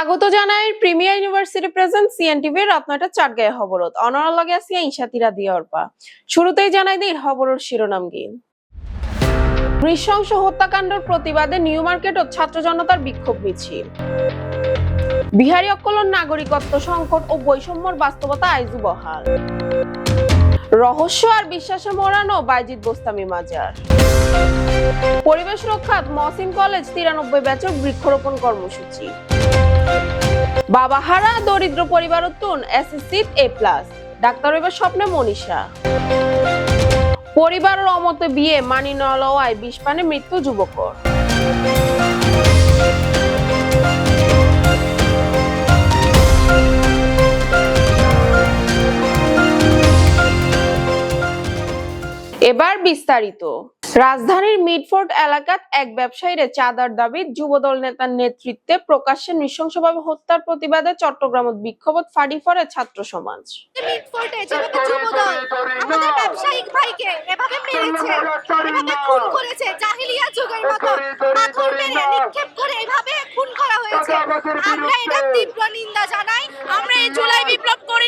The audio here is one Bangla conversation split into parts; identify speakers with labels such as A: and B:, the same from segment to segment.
A: স্বাগত জানাই প্রিমিয়ার ইউনিভার্সিটি প্রেজেন্ট সিএনটিভির রাত নয়টা চাটগায়ে খবরত অনরা লগে আছি ইনসাতিরা দিয়রপা শুরুতেই জানাই দিই খবরের শিরোনাম গিন নৃশংস হত্যাকাণ্ডের প্রতিবাদে নিউ মার্কেটত ছাত্র জনতার বিক্ষোভ মিছিল। বিহারি অক্কলন নাগরিকত্ব সংকট ও বৈষম্যর বাস্তবতা আইজু বহাল। রহস্য আর বিশ্বাসে মোড়ানো বাইজিৎ বোস্তামি মাজার। পরিবেশ রক্ষাত মহসিন কলেজ তিরানব্বই ব্যাচক বৃক্ষরোপণ কর্মসূচি। বাবাহারা দরিদ্র পরিবারতুন এসএসসি এ প্লাস ডাক্তার হইবার স্বপ্নে মনীষা। পরিবারের অমতে বিয়ে, মানি ন লওয়ায় বিষ পানে মৃত্যু যুবকর। এবার বিস্তারিত। রাজধানীর মিডফোর্ট এলাকাত এক ব্যবসায়ীরে চাঁদার দাবি যুবদল নেতার নেতৃত্বে প্রকাশ্যে নৃশংসভাবে হত্যার প্রতিবাদে চট্টগ্রামত বিক্ষোভত ফাঁড়ি ফরে ছাত্র সমাজ।
B: মিটফোর্টে যেভাবে যুবদল আমাদের ব্যবসায়িক ভাইকে এভাবে মেরেছে। এভাবে খুন করেছে জাহিলিয়া যুগের মতো। পাথর মেরে নিক্ষেপ করে এভাবে খুন করা হয়েছে। আমরা এটা তীব্র নিন্দা জানাই। আমরা এই জুলাই বিপ্লব করি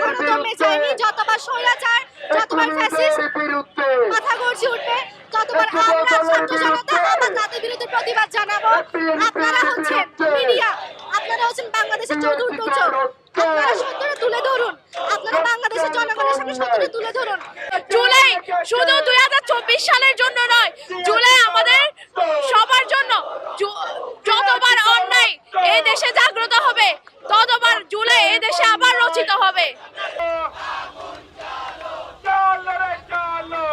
B: কখনো যায়নি। যতবার স্বৈরাচার যতবার ফ্যাসিস্ট মাথা গর্জে উঠবে ততবার আমরা ছাত্র জনতা তাদের বিরুদ্ধে প্রতিবাদ জানাব। আপনারা হচ্ছেন মিডিয়া। আপনারা হচ্ছেন বাংলাদেশের চতুর্থ চোখ আপনারা সত্যটা তুলে ধরুন। আপনারা বাংলাদেশের জনগণের সামনে সত্যটা তুলে ধরুন। জুলাই শুধু দুই হাজার চব্বিশ সালের জন্য নয় জুলাই আমাদের সবার জন্য। যতবার অন্যায় এই দেশে জাগ্রত হবে ততবার জুলাই এই দেশে আবার রচিত হবে
C: চল লড়াই চলো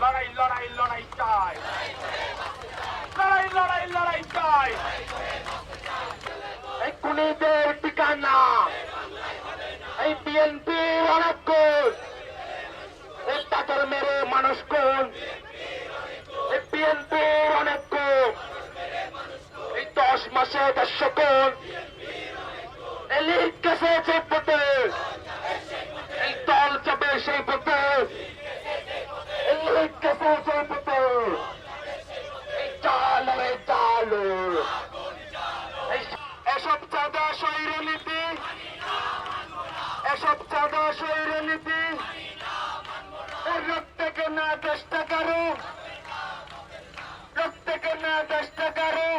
C: লড়াই লড়াই লড়াই চাই লড়াই লড়াই লড়াই চাই এই খুনিদের ঠিকানা এই বিএনপি অনেক কোন এই টাকার মেরে মানুষ কোন এই বিএনপি অনেক কোন এই দশ মাসে দেড়শো কোন এই লিগ কেসে যে পথে। এই দল যাবে সেই পথে। এই লিগ কেসে সেই পথে। এই চালো রে চালো। এসব চাঁদা স্বৈরনীতি এসব চাঁদা এর রক্তকে না চেষ্টা করো রক্তকে না চেষ্টা করো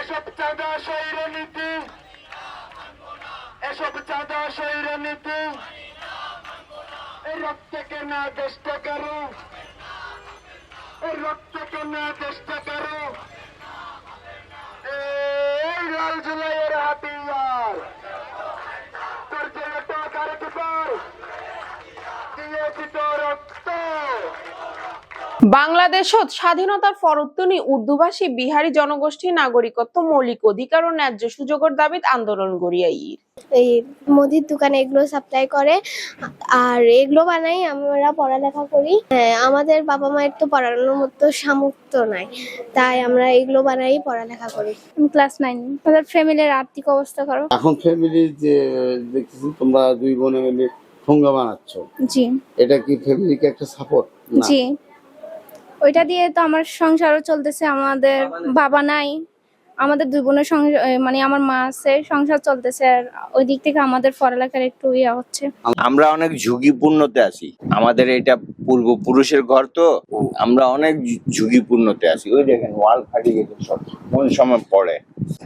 C: এসব চাঁদা স্বৈরনীতি এসব চাঁদা স্বৈরনীতি এই রক্তকে না চেষ্টা করো। এই রক্তকে না চেষ্টা করো। এই লাল জুলাইয়ের হাতিয়ার। তোর জন্য টাকার কিপার দিয়েছি
A: বাংলাদেশত স্বাধীনতার ফরত্তনি উর্দুভাষী বিহারি জনগোষ্ঠী নাগরিকত্ব মৌলিক অধিকার ও ন্যায্য সুযোগের দাবিত আন্দোলন গড়িয়াইর
D: এই মুদির দোকানে এগুলো সাপ্লাই করে আর এগুলো বানাই আমরা পড়ালেখা করি। হ্যাঁ, আমাদের বাবা মায়ের তো পড়ানোর মতো সামর্থ্য নাই তাই আমরা এগুলো বানাই পড়ালেখা করি।
E: ক্লাস নাইন আমাদের ফ্যামিলির আর্থিক অবস্থা খারাপ?
F: এখন ফ্যামিলি যে দেখতেছি তোমরা দুই বোনে মিলে ঠোঙ্গা বানাচ্ছ।
E: জি।
F: এটা কি ফ্যামিলিকে একটা সাপোর্ট
E: জি। ওইটা দিয়ে তো আমার সংসারও চলতেছে আমাদের বাবা নাই। আমাদের দুই বোনের মানে আমার মা আছে সংসার চলতেছে আর ওই দিক থেকে আমাদের পড়ালেখার একটু ইয়া হচ্ছে।
G: আমরা অনেক ঝুঁকিপূর্ণতে আছি। আমাদের এটা পূর্বপুরুষের ঘর তো, আমরা অনেক ঝুঁকিপূর্ণতে আছি। ওই দেখেন, ওয়াল ফাটি গেছে সব। কোন সময় পড়ে?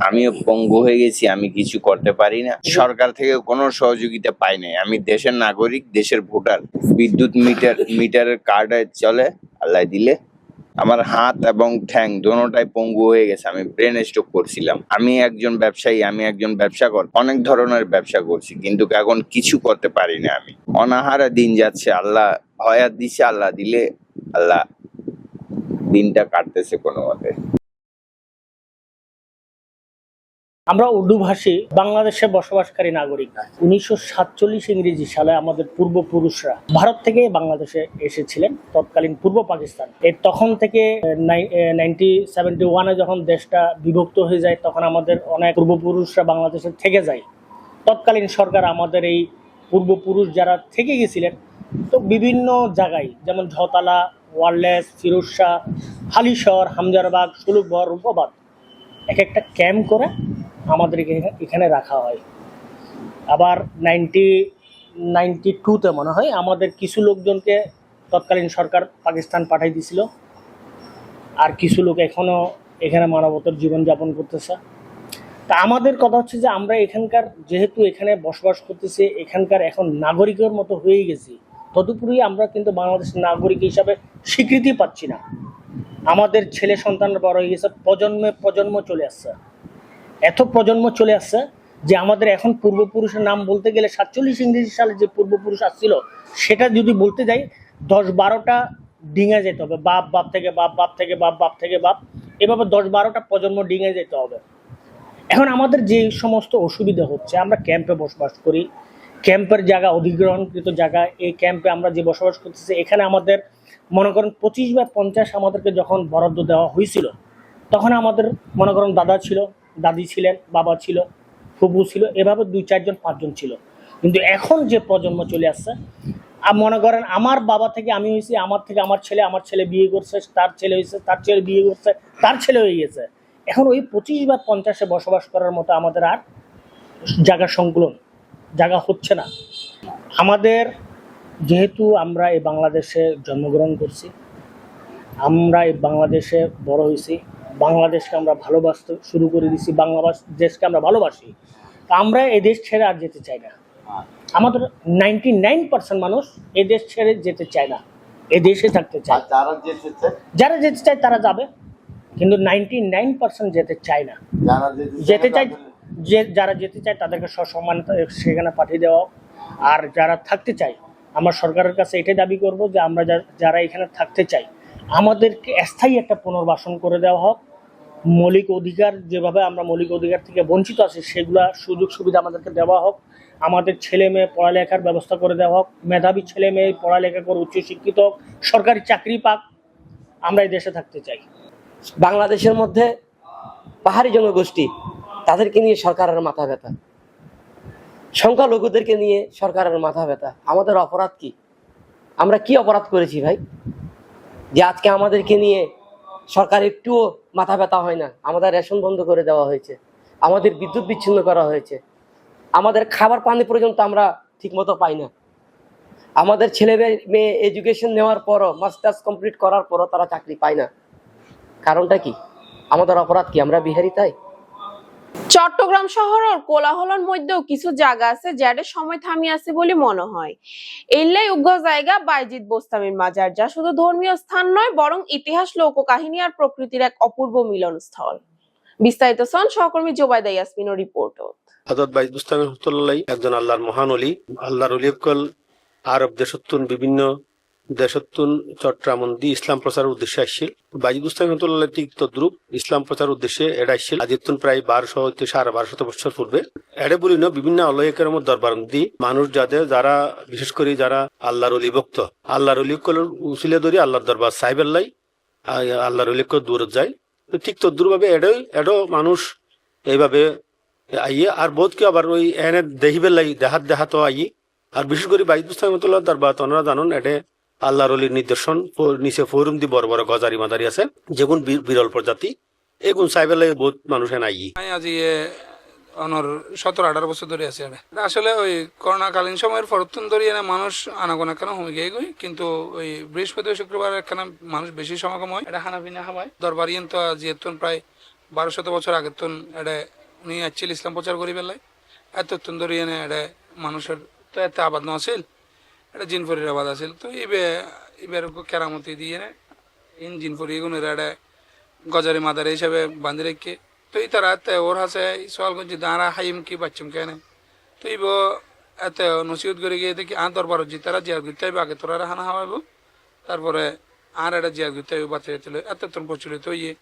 G: আমিও পঙ্গু হয়ে গেছি, আমি কিছু করতে পারি না। সরকার থেকে কোনো সহযোগিতা পাই নাই। আমি দেশের নাগরিক, দেশের ভোটার। বিদ্যুৎ মিটার, মিটারের কার্ড চলে, আল্লাহ দিলে। আমার হাত এবং ঠ্যাং দোনোটাই পঙ্গু হয়ে গেছে, আমি ব্রেন স্ট্রোক করছিলাম। আমি একজন ব্যবসায়ী, আমি একজন ব্যবসা কর অনেক ধরনের ব্যবসা করছি, কিন্তু এখন কিছু করতে পারি না আমি। অনাহারে দিন যাচ্ছে, আল্লাহ হয়াত দিছে, আল্লাহ দিলে আল্লাহ দিনটা কাটতেছে কোনো মতে।
H: আমরা উর্দুভাষী বাংলাদেশে বসবাসকারী নাগরিক উনিশশো সাতচল্লিশ ইংরেজি সালে আমাদের পূর্বপুরুষরা ভারত থেকে বাংলাদেশে এসেছিলেন, তৎকালীন পূর্ব পাকিস্তান। এর তখন থেকে নাইনটি সেভেন্টি ওয়ানে যখন দেশটা বিভক্ত হয়ে যায়, তখন আমাদের অনেক পূর্বপুরুষরা বাংলাদেশে থেকে যায়। তৎকালীন সরকার আমাদের এই পূর্বপুরুষ যারা থেকে গেছিলেন, তো বিভিন্ন জায়গায়, যেমন ঝতালা ওয়ারলেস ফিরোজ শাহ হালিশহর, হামজারবাগ সুলুকবর রূপবাদ, এক একটা ক্যাম্প করে আমাদের এখানে- রাখা হয়। আবার নাইনটি নাইনটি টুতে মনে হয় আমাদের কিছু লোকজনকে তৎকালীন সরকার পাকিস্তান পাঠাই দিছিল। আর কিছু লোক এখনও এখানে মানবতার জীবনযাপন করতেছে। তা আমাদের কথা হচ্ছে যে আমরা এখানকার, যেহেতু এখানে বসবাস করতেছি, এখানকার এখন নাগরিকের মতো হয়ে গেছি। তদুপরি আমরা কিন্তু বাংলাদেশের নাগরিক হিসাবে স্বীকৃতি পাচ্ছি না। আমাদের ছেলে সন্তানরা বড় হয়ে গেছে, প্রজন্মে প্রজন্ম চলে আসছে। এত প্রজন্ম চলে আসছে যে আমাদের এখন পূর্বপুরুষের নাম বলতে গেলে সাতচল্লিশ ইংরেজি সালে যে পূর্বপুরুষ আসছিল, সেটা যদি বলতে যাই, দশ বারোটা ডিঙে যেতে হবে। বাপ বাপ থেকে বাপ বাপ থেকে বাপ বাপ থেকে বাপ। এভাবে দশ বারোটা প্রজন্ম ডিঙে যেতে হবে। এখন আমাদের যে সমস্ত অসুবিধা হচ্ছে, আমরা ক্যাম্পে বসবাস করি। ক্যাম্পের জায়গা অধিগ্রহণকৃত জায়গা। এই ক্যাম্পে আমরা যে বসবাস করতেছি, এখানে আমাদের মনে করেন পঁচিশ বা পঞ্চাশ আমাদেরকে যখন বরাদ্দ দেওয়া হয়েছিল, তখন আমাদের মনে করেন দাদা ছিল দাদি ছিলেন, বাবা ছিল ফুবু ছিল, এভাবে দুই চারজন, পাঁচজন ছিল। কিন্তু এখন যে প্রজন্ম চলে আসছে আর মনে করেন আমার বাবা থেকে আমি হয়েছি, আমার থেকে আমার ছেলে আমার ছেলে বিয়ে করছে, তার ছেলে হয়েছে, তার ছেলে বিয়ে করছে, তার ছেলে হয়ে গেছে। এখন ওই পঁচিশ বা পঞ্চাশে বসবাস করার মতো আমাদের আর জায়গা সংকুলন, জায়গা হচ্ছে না। আমাদের যেহেতু আমরা এই বাংলাদেশে জন্মগ্রহণ করছি, আমরা এই বাংলাদেশে বড় হয়েছি বাংলাদেশকে আমরা ভালোবাসতে শুরু করে দিছি বাংলাদেশ দেশকে আমরা ভালোবাসি। তা আমরা এই দেশ ছেড়ে আর যেতে চাই না। আমাদের নাইনটি নাইন পার্সেন্ট মানুষ এই দেশ ছেড়ে যেতে চায় না এই দেশে থাকতে চায়।
F: যারা যেতে চায়?
H: যারা যেতে চায় তারা যাবে কিন্তু নাইনটি নাইন পার্সেন্ট যেতে চায় না।
F: যারা
H: যেতে
F: তাদের-
H: যে যারা যেতে চায় তাদেরকে সসম্মান সেখানে পাঠিয়ে দেওয়া। হোক। আর যারা থাকতে চায় আমরা সরকারের কাছে এটাই দাবি করব যে আমরা যারা এখানে থাকতে চাই আমাদেরকে স্থায়ী একটা পুনর্বাসন করে দেওয়া হোক। মৌলিক অধিকার যেভাবে আমরা মৌলিক অধিকার থেকে বঞ্চিত আছি, সেগুলা সুযোগ সুবিধা আমাদেরকে দেওয়া হোক। আমাদের ছেলে মেয়ে পড়ালেখার ব্যবস্থা করে দেওয়া হোক, মেধাবী ছেলে মেয়ে পড়ালেখা করে উচ্চশিক্ষিত হোক, সরকারি চাকরি পাক, আমরা এই দেশে থাকতে চাই।
I: বাংলাদেশের মধ্যে পাহাড়ি জনগোষ্ঠী, তাদেরকে নিয়ে সরকারের মাথা ব্যথা। সংখ্যালঘুদেরকে নিয়ে সরকারের মাথা ব্যথা। আমাদের অপরাধ কি? আমরা কি অপরাধ করেছি ভাই? যে আজকে আমাদেরকে নিয়ে সরকার একটুও মাথা ব্যথা হয় না। আমাদের রেশন বন্ধ করে দেওয়া হয়েছে। আমাদের বিদ্যুৎ বিচ্ছিন্ন করা হয়েছে। আমাদের খাবার পানি পর্যন্ত আমরা ঠিকমতো পাই না। আমাদের ছেলে মেয়ে- এডুকেশন নেওয়ার পরও মাস্টার্স কমপ্লিট করার পরও তারা চাকরি পায় না। কারণটা কি? আমাদের অপরাধ কি? আমরা বিহারি তাই?
A: চট্টগ্রাম শহরের কোলাহলের মধ্যেও কিছু জায়গা আছে যাদের সময় থামি আছে বলে মনে হয়। এল্লাই উগ্র জায়গা বাইজিৎ বোস্তামির মাজার, যা শুধু ধর্মীয় স্থান নয়, বরং ইতিহাস, লোককাহিনী আর প্রকৃতির এক অপূর্ব মিলনস্থল। বিস্তারিত সন সহকর্মী জোবাইদা ইয়াসমিনের রিপোর্ট
J: হজরত বাইজ বুস্তামি রহমতুল্লাহ একজন আল্লাহর মহান অলি। আল্লাহর অলিকল আরব দেশত্তুন বিভিন্ন দেশত্তুন চট্টগ্রামন্দি ইসলাম প্রচারের উদ্দেশ্যে আসছিল। বাইজ বুস্তামি রহমতুল্লাহ ঠিক তদ্রুপ ইসলাম প্রচার উদ্দেশ্যে এটা আসছিল। আজিতুন প্রায় বারোশো হইতে সাড়ে বারোশত বছর পূর্বে। এড়ে বলি না বিভিন্ন অলয়কের মধ্যে দি মানুষ যাদের, যারা, বিশেষ করে যারা আল্লাহর অলি ভক্ত, আল্লাহর অলিকল উচিলে ধরি আল্লাহর দরবার সাহেবেল্লাই আল্লাহর অলিকল দূরে যায়। তো ঠিক তদ্রুপ ভাবে এডেও এডো মানুষ এইভাবে আইয়ে, আর বোধ কি আবার ওই এনে দেখিবে লাই দেহাত দেহাত আইয়ে। আর বিশেষ করে বাইদ মুস্তাহমতুল্লাহ দরবার তনরা জানুন এটে আল্লাহর অলির নিদর্শন নিচে ফোরুম দি বড় বড় গজারি মাদারি আছে। যেগুন বিরল প্রজাতি এগুন সাইবের লাই বহুত মানুষ নাই।
K: আজি এ অনর সতেরো আঠারো বছর ধরে আছি আসলে ওই করোনাকালীন সময়ের পরতুন ধরে এনে মানুষ আনাগোনা কেন হয়ে গিয়ে গই? কিন্তু ওই বৃহস্পতি শুক্রবার এখানে মানুষ বেশি সমাগম হয়। এটা হানা বিনা হাওয়ায় দরবারিয়ান তো যেহেতু প্রায় বারো শত বছর আগের তুন এটা উনি আসছিল ইসলাম প্রচার করি বেলায় এত তুন ধরে এনে এটা মানুষের তো এত আবাদ ন আছিল এটা জিনফরির আবাদ আছিল। তো ইবে এবার কেরামতি দিয়ে ইন জিনফরি এগুনের এটা গজারি মাদার হিসাবে বান্ধি রেখে, তো এই তারা এতে ওর হাসে সওয়াল করছি দাঁড়া, হাইম কি বাচ্চুম কেন? তো ইব এত নসিহত করে গিয়ে দেখি আর দরবার হচ্ছে, তারা জিয়ার ঘুরতে হবে আগে তোরা হানা হাওয়াইব, তারপরে আর একটা জিয়ার ঘুরতে হবে বাচ্চা যেতে এত তোর প্রচলিত ইয়ে।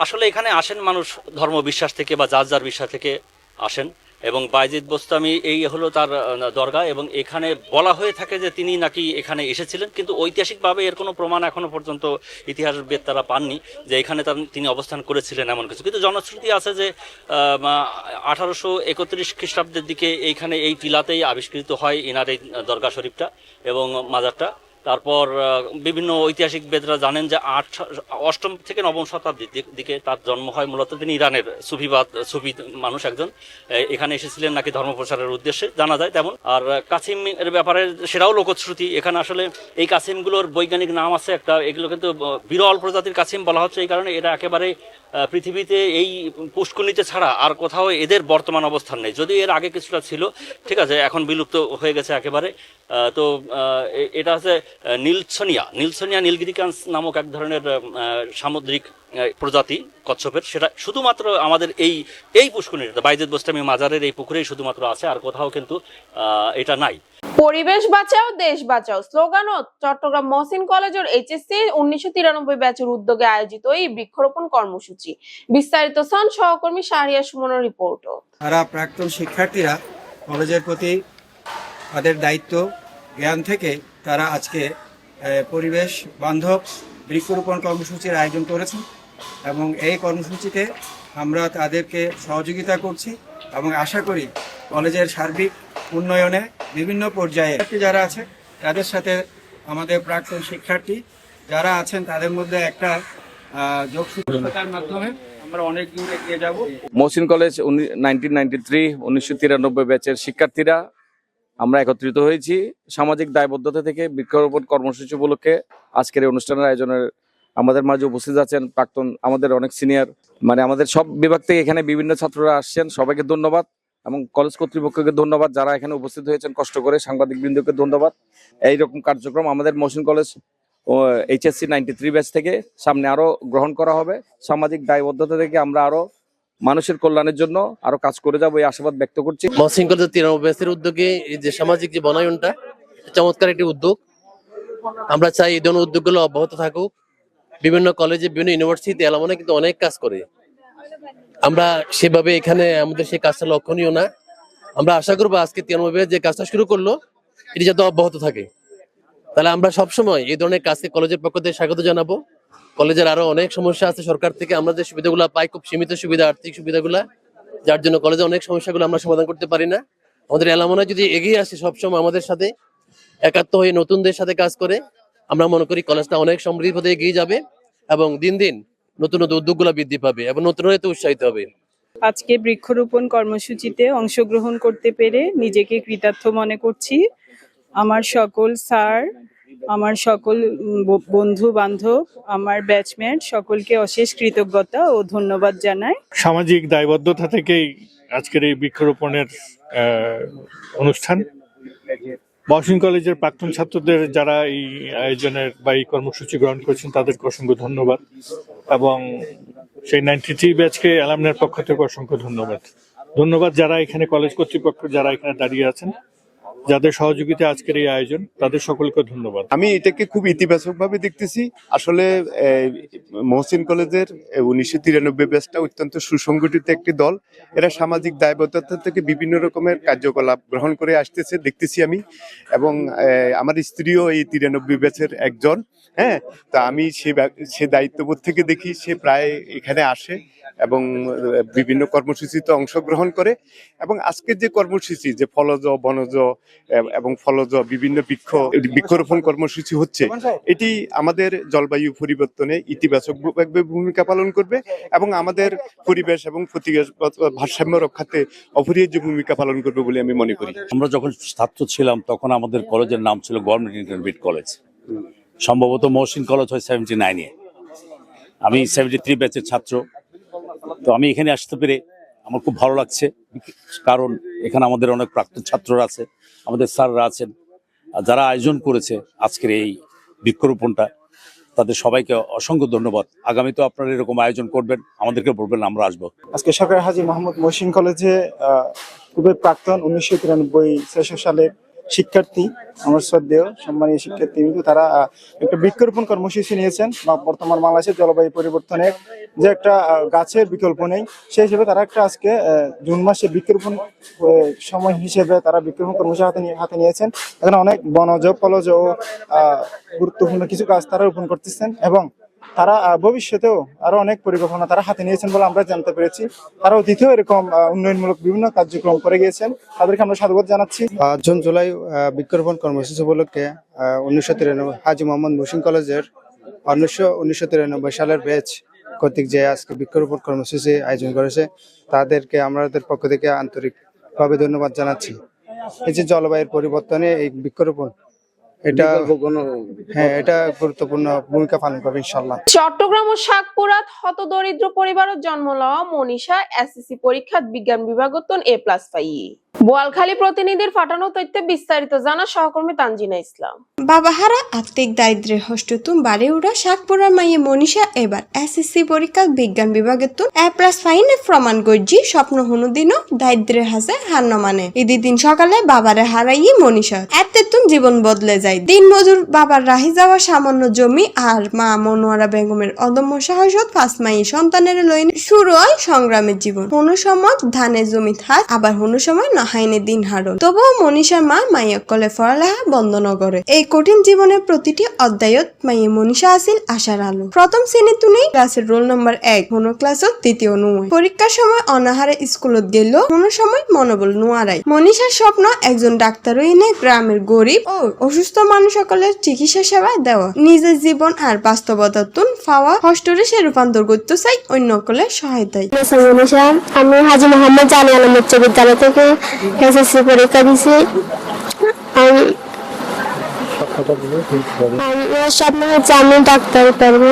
L: আসলে এখানে আসেন মানুষ ধর্ম বিশ্বাস থেকে বা যার যার বিশ্বাস থেকে আসেন। এবং বাইজিদ বোস্তামি, এই হলো তার দরগা এবং এখানে বলা হয়ে থাকে যে তিনি নাকি এখানে এসেছিলেন, কিন্তু ঐতিহাসিকভাবে এর কোনো প্রমাণ এখনও পর্যন্ত ইতিহাসবিদ তারা পাননি যে এখানে তার, তিনি অবস্থান করেছিলেন এমন কিছু। কিন্তু জনশ্রুতি আছে যে আঠারোশো একত্রিশ খ্রিস্টাব্দের দিকে এইখানে এই টিলাতেই আবিষ্কৃত হয় ইনার এই দরগা শরীফটা এবং মাজারটা। তারপর বিভিন্ন ঐতিহাসিক বেদরা জানেন যে আট অষ্টম থেকে নবম শতাব্দীর দিকে তার জন্ম হয়। মূলত তিনি ইরানের সুফিবাদ, সুফি মানুষ একজন। এখানে এসেছিলেন নাকি ধর্ম প্রচারের উদ্দেশ্যে, জানা যায় তেমন। আর কাসিম এর ব্যাপারে সেটাও লোকশ্রুতি। এখানে আসলে এই কাসিমগুলোর বৈজ্ঞানিক নাম আছে একটা। এগুলো কিন্তু বিরল প্রজাতির কাসিম বলা হচ্ছে। এই কারণে এটা একেবারে পৃথিবীতে এই পুষ্করণীতে ছাড়া আর কোথাও এদের বর্তমান অবস্থান নেই। যদি এর আগে কিছুটা ছিল, ঠিক আছে, এখন বিলুপ্ত হয়ে গেছে একেবারে। তো এটা হচ্ছে নীলসনিয়া। নীলসনিয়া নীলগিরিকান্স নামক এক ধরনের সামুদ্রিক প্রজাতি কচ্ছপের। সেটা শুধুমাত্র আমাদের এই এই পুষ্করণীতে, বাইজেদ বোস্তামি মাজারের এই পুকুরেই শুধুমাত্র আছে, আর কোথাও কিন্তু এটা নাই।
A: পরিবেশ বাঁচাও, দেশ বাঁচাও। স্লোগান চট্টগ্রাম মহসিন কলেজের এইচএসসি উনিশশো তিরানব্বই ব্যাচের উদ্যোগে আয়োজিত এই বৃক্ষরোপণ কর্মসূচি। বিস্তারিত সন সহকর্মী শাহরিয়া সুমনের রিপোর্ট
M: তারা প্রাক্তন শিক্ষার্থীরা কলেজের প্রতি তাদের দায়িত্ব, জ্ঞান থেকে তারা আজকে পরিবেশ বান্ধব বৃক্ষরোপণ কর্মসূচির আয়োজন করেছে এবং এই কর্মসূচিতে আমরা তাদেরকে সহযোগিতা করছি এবং আশা করি কলেজের সার্বিক উন্নয়নে বিভিন্ন পর্যায়ে যারা আছে, তাদের সাথে আমাদের প্রাক্তন শিক্ষার্থী যারা আছেন, তাদের মধ্যে একটা যোগসূত্রতার মাধ্যমে আমরা অনেক এগিয়ে
N: Mohsin college nineteen ninety three উনিশশো তিরানব্বই ব্যাচের শিক্ষার্থীরা আমরা একত্রিত হয়েছি। সামাজিক দায়বদ্ধতা থেকে বৃক্ষরোপণ কর্মসূচি উপলক্ষে আজকের এই অনুষ্ঠানের আয়োজনের আমাদের মাঝে উপস্থিত আছেন প্রাক্তন আমাদের অনেক সিনিয়র। মানে আমাদের সব বিভাগ থেকে এখানে বিভিন্ন ছাত্ররা আসছেন, সবাইকে ধন্যবাদ। এবং কলেজ কর্তৃপক্ষকে ধন্যবাদ যারা এখানে উপস্থিত হয়েছেন কষ্ট করে। সাংবাদিক বৃন্দকে ধন্যবাদ। এইরকম কার্যক্রম আমাদের Mohsin college HSC ninety three batch থেকে সামনে আরও গ্রহণ করা হবে। সামাজিক দায়বদ্ধতা থেকে আমরা আরও মানুষের কল্যাণের জন্য আরও কাজ করে যাব এই আশাবাদ ব্যক্ত করছি।
I: মহসিন কলেজের তিরানব্বই ব্যাচের উদ্যোগে এই যে সামাজিক যে বনায়নটা চমৎকার একটি উদ্যোগ। আমরা চাই এই ধরনের উদ্যোগগুলো অব্যাহত থাকুক। বিভিন্ন কলেজে, বিভিন্ন ইউনিভার্সিটি এলামনে কিন্তু অনেক কাজ করে। আমরা সেভাবে এখানে আমাদের সেই কাজটা লক্ষণীয় না। আমরা আশা করব আজকে তিরানব্বই যে কাজটা শুরু করল, এটি যাতে অব্যাহত থাকে। তাহলে আমরা সবসময় এই ধরনের কাজকে কলেজের পক্ষ থেকে স্বাগত জানাব। কলেজের আরও অনেক সমস্যা আছে সরকার থেকে। আমরা যে সুবিধাগুলো পাই, খুব সীমিত সুবিধা, আর্থিক সুবিধাগুলা, যার জন্য কলেজে অনেক সমস্যাগুলো আমরা সমাধান করতে পারি না। আমাদের এলামনা যদি এগিয়ে আসে সবসময় আমাদের সাথে, একাত্ম হয়ে নতুনদের সাথে কাজ করে, আমরা মনে করি কলেজটা অনেক সমৃদ্ধ এগিয়ে যাবে এবং দিন দিন নতুন নতুন উদ্যোগগুলো বৃদ্ধি পাবে এবং নতুন হয়তো উৎসাহিত হবে।
O: আজকে বৃক্ষরোপণ কর্মসূচিতে অংশগ্রহণ করতে পেরে নিজেকে কৃতার্থ মনে করছি। আমার সকল স্যার আমার সকল ব- বন্ধু বান্ধব আমার ব্যাচমেট সকলকে অশেষ কৃতজ্ঞতা ও ধন্যবাদ জানাই।
P: সামাজিক দায়বদ্ধতা থেকেই আজকের এই বৃক্ষরোপণের অনুষ্ঠান। বসিং কলেজের প্রাক্তন ছাত্রদের যারা এই আয়োজনের বা এই কর্মসূচি গ্রহণ করেছেন তাদের অসংখ্য ধন্যবাদ এবং সেই নাইনটি থ্রি ব্যাচকে অ্যালামনের পক্ষ থেকে অসংখ্য ধন্যবাদ। ধন্যবাদ যারা এখানে কলেজ কর্তৃপক্ষ, যারা এখানে দাঁড়িয়ে আছেন। যাদের সহযোগিতা আজকের এই আয়োজন, তাদের সকলকে ধন্যবাদ।
Q: আমি এটাকে খুব ইতিবাচক ভাবে দেখতেছি। আসলে মহসিন কলেজের উনিশশো তিরানব্বই ব্যাচটা অত্যন্ত সুসংগঠিত একটি দল। এরা সামাজিক দায়বদ্ধতা থেকে বিভিন্ন রকমের কার্যকলাপ গ্রহণ করে আসতেছে, দেখতেছি আমি। এবং আমার স্ত্রীও এই তিরানব্বই ব্যাচের একজন হ্যাঁ? তা আমি সে সে দায়িত্ববোধ থেকে দেখি, সে প্রায় এখানে আসে। এবং বিভিন্ন কর্মসূচিতে অংশগ্রহণ করে এবং আজকের যে কর্মসূচি, যে ফলজ, বনজ এবং ফলজ বিভিন্ন বৃক্ষ, বৃক্ষরোপণ কর্মসূচি হচ্ছে, এটি আমাদের জলবায়ু পরিবর্তনে ইতিবাচক ভূমিকা পালন করবে এবং আমাদের পরিবেশ এবং পরিবেশগত ভারসাম্য রক্ষাতে অপরিহার্য ভূমিকা পালন করবে বলে আমি মনে করি।
R: আমরা যখন ছাত্র ছিলাম, তখন আমাদের কলেজের নাম ছিল গভর্নমেন্ট ইন্টারমিডিয়েট কলেজ সম্ভবত মহসিন কলেজ হয় সেভেন্টি নাইনে আমি সেভেন্টি থ্রি ব্যাচের ছাত্র। তো আমি এখানে আসতে পেরে আমার খুব ভালো লাগছে, কারণ এখানে আমাদের অনেক প্রাক্তন ছাত্ররা আছে, আমাদের স্যাররা আছেন যারা আয়োজন করেছে আজকের এই বৃক্ষরোপণটা, তাদের সবাইকে অসংখ্য ধন্যবাদ। আগামীতে আপনারা এরকম আয়োজন করবেন, আমাদেরকে বলবেন আমরা আসব।
S: আজকে সরকার হাজি মোহাম্মদ মহসিন কলেজে খুবই প্রাক্তন উনিশশো তিরানব্বই সালে
M: শিক্ষার্থী, আমার শ্রদ্ধেয় সম্মানীয় শিক্ষার্থী, কিন্তু তারা একটা বৃক্ষরোপণ কর্মসূচি নিয়েছেন, বা বর্তমান বাংলাদেশের জলবায়ু পরিবর্তনের যে একটা গাছের বিকল্প নেই, সেই হিসেবে তারা একটা আজকে জুন মাসে বৃক্ষরোপণ সময় হিসেবে তারা বৃক্ষরোপণ কর্মসূচি হাতে নিয়ে, হাতে নিয়েছেন। এখানে অনেক বনজ, ফলজ ও গুরুত্বপূর্ণ কিছু গাছ তারা রোপণ করতেছেন এবং তারা ভবিষ্যতেও আরও অনেক পরিকল্পনা তারা হাতে নিয়েছেন বলে আমরা জানতে পেরেছি। তারা অতীতেও এরকম উন্নয়নমূলক বিভিন্ন কার্যক্রম করে গিয়েছেন। তাদেরকে আমরা সাধুবাদ জানাচ্ছি। জুন, জুলাই বৃক্ষরোপণ কর্মসূচি উপলক্ষে উনিশশো তিরানব্বই, হাজি মোহাম্মদ মুসিম কলেজের উনিশশো উনিশশো তিরানব্বই সালের ব্যাচ কর্তৃক যে আজকে বৃক্ষরোপণ কর্মসূচি আয়োজন করেছে, তাদেরকে, আমাদের পক্ষ থেকে আন্তরিকভাবে ধন্যবাদ জানাচ্ছি। এই যে জলবায়ুর পরিবর্তনে এই বৃক্ষরোপণ এটা হ্যাঁ এটা গুরুত্বপূর্ণ ভূমিকা পালন করবে ইনশাল্লাহ
A: চট্টগ্রাম ও শাকপুরাত হত দরিদ্র পরিবারত জন্ম লওয়া মনীষা এসএসসি পরীক্ষাত বিজ্ঞান বিভাগতন এ প্লাস পাই। বোয়ালখালী প্রতিনিধির পাঠানো তথ্যে বিস্তারিত জানা সহকর্মী তানজিনা ইসলাম।
S: বাবাহারা আর্থিক হস্টতুন বাড়ি উড়া শাকপুরা মাইয়ে মনীষা এবার এসএসসি পরীক্ষা বিজ্ঞান বিভাগের তুন এ প্লাস ফাইনে প্রমাণ করছি স্বপ্ন হুনু দিনও দারিদ্র্যের হাসে হার মানে। ঈদের দিন সকালে বাবারে হারাই মনীষা। এতে জীবন বদলে যায়। দিন মজুর বাবার রাহি যাওয়া সামান্য জমি আর মা মনোয়ারা বেগমের অদম্য সাহসত ফাঁস মাইয়ে সন্তানের লইন শুরু হয় সংগ্রামের জীবন। কোনো সময় ধানের জমি থাক, আবার কোনো সময় নহাইনে দিন হারন। তবুও মনীষার মা মাইয়ক কলে পড়ালেখা বন্ধ নগরে এই কঠিন জীবনের প্রতিটি অধ্যায়ত মাইয়ে মনীষা আছিল আশার আলো। প্রথম শ্রেণি তুনেই ক্লাসের রোল নম্বর এক, কোনো ক্লাসত দ্বিতীয় নুয় পরীক্ষার সময় অনাহারে স্কুলত গেল, কোনো সময় মনোবল নোয়ারাই মনীষার স্বপ্ন একজন ডাক্তার গ্রামের গরিব ও অসুস্থ মানুষ সকলের চিকিৎসা সেবা দেওয়া। নিজের জীবন আর বাস্তবতার তুন পাওয়া কষ্টরে সে রূপান্তর করতে চাই অন্য কলের সহায়তায়।
D: আমি হাজি মোহাম্মদ জানি আলম উচ্চ বিদ্যালয় থেকে এসএসসি পরীক্ষা দিছি। আমি স্বপ্ন হচ্ছে আমি ডাক্তার করব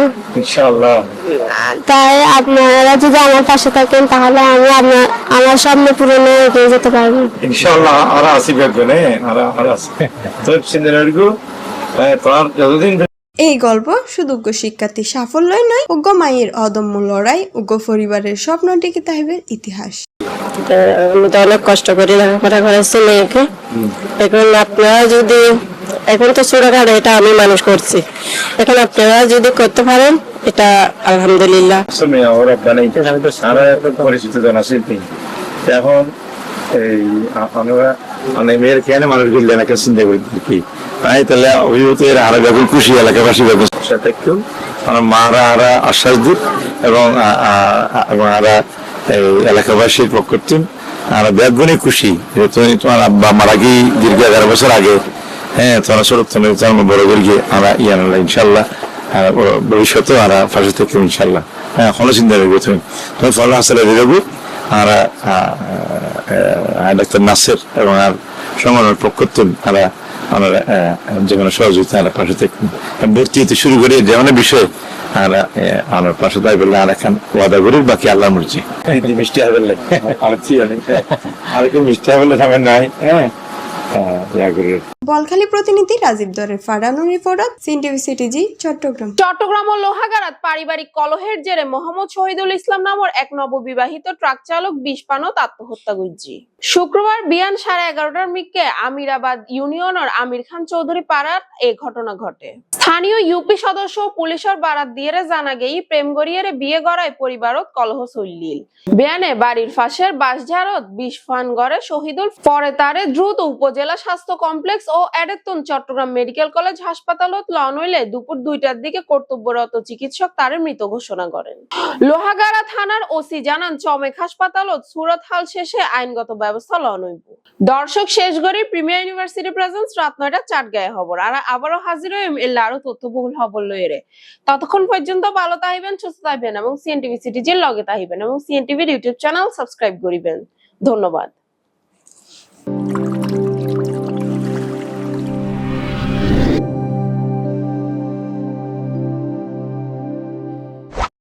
D: তাই আপনারা যদি আমার পাশে থাকেন তাহলে আমি আপনার আমার স্বপ্ন পূরণে এগিয়ে যেতে পারব।
T: ইনশাআল্লাহ আর আসি বেগনে আর আর আসি। তো সিন্দরারগু তোর যতদিন
S: এই গল্প সুযোগ্য শিক্ষার্থী সাফল্যই নয় উগ্র মায়ের অদম্য লড়াই উগ্র পরিবারের স্বপ্ন টিকে তাইবের ইতিহাস।
U: আমি তো অনেক কষ্ট করে লেখাপড়া করেছি মেয়েকে এখন আপনারা যদি এখন তো ছোটখাটো এটা আমি মানুষ করছি। এখন আপনারা যদি করতে পারেন এটা আলহামদুলিল্লাহ।
T: আসলে এখন এই আমরা মানে মেয়ের কেন মানুষ গিললে এলাকা চিন্তা করি কি। তাই তাহলে অভিভূত এর আরও ব্যাপক খুশি এলাকাবাসী ব্যাপক সাথে একটু আমার মারা আরা আশ্বাস দিক এবং আরা এই এলাকাবাসীর পক্ষ থেকে আর ব্যাগুনে খুশি। তুমি তোমার আব্বা মারা গিয়ে দীর্ঘ এগারো বছর আগে হ্যাঁ তোমার সড়ক তুমি তোমার বড় করে গিয়ে আমরা ইয়ে আনলা ইনশাল্লাহ আর ও- ভবিষ্যতে আর পাশে থেকে ইনশাল্লাহ হ্যাঁ কোনো চিন্তা নেই, তুমি তুমি ফল দিলাবো আর ডাক্তার নাসের এবং আর সংগঠনের পক্ষ থেকে আর আমরা যে কোনো সহযোগিতা আর পাশে থেকে ভর্তি হতে শুরু করে যে অনেক বিষয় আর আমার পাশে তাই বললে আর এখন ওয়াদা করি বাকি আল্লাহ মর্জি। মিষ্টি হবে আর কি মিষ্টি হবে নাই। হ্যাঁ।
S: বলখালী প্রতিনিধি রাজীব দরের ফাড়ানো রিপোর্ট, সিনটিভি সিটিজি, চট্টগ্রাম।
A: চট্টগ্রাম ও লোহাগাড়াত পারিবারিক কলহের জেরে মোহাম্মদ শহীদুল ইসলাম নামের এক নববিবাহিত ট্রাক চালক বিষপানত আত্মহত্যা করছি। শুক্রবার বিয়ান সাড়ে এগারোটার মিকে আমিরাবাদ ইউনিয়নের আমির খান চৌধুরী পাড়ার এ ঘটনা ঘটে। স্থানীয় ইউপি সদস্য পুলিশের বারাত দিয়ে জানা গেই প্রেম গড়িয়ে বিয়ে গড়ায় পরিবারত কলহ চলিল বিয়ানে বাড়ির ফাঁসের বাসঝাড়ত বিষ ফান গড়ে শহীদুল, পরে তারে দ্রুত উপজেলা স্বাস্থ্য কমপ্লেক্স ও এডেতন চট্টগ্রাম মেডিকেল কলেজ হাসপাতালত লন হইলে দুপুর দুইটার দিকে কর্তব্যরত চিকিৎসক তারে মৃত ঘোষণা করেন। লোহাগাড়া থানার ওসি জানান, চমেক হাসপাতালত সুরত হাল শেষে আইনগত ব্যবস্থা লন হইব। দর্শক, শেষ গড়ি প্রিমিয়ার ইউনিভার্সিটি প্রেজেন্স রাত নয়টা চার গায়ে খবর। আর আবারও হাজির হইম এর আরও তথ্যবহুল খবর লইরে ততক্ষণ পর্যন্ত ভালো তাহিবেন, সুস্থ তাহিবেন এবং সিএনটিভি সিটিজির লগে তাহিবেন এবং সিএনটিভির ইউটিউব চ্যানেল সাবস্ক্রাইব করিবেন। ধন্যবাদ।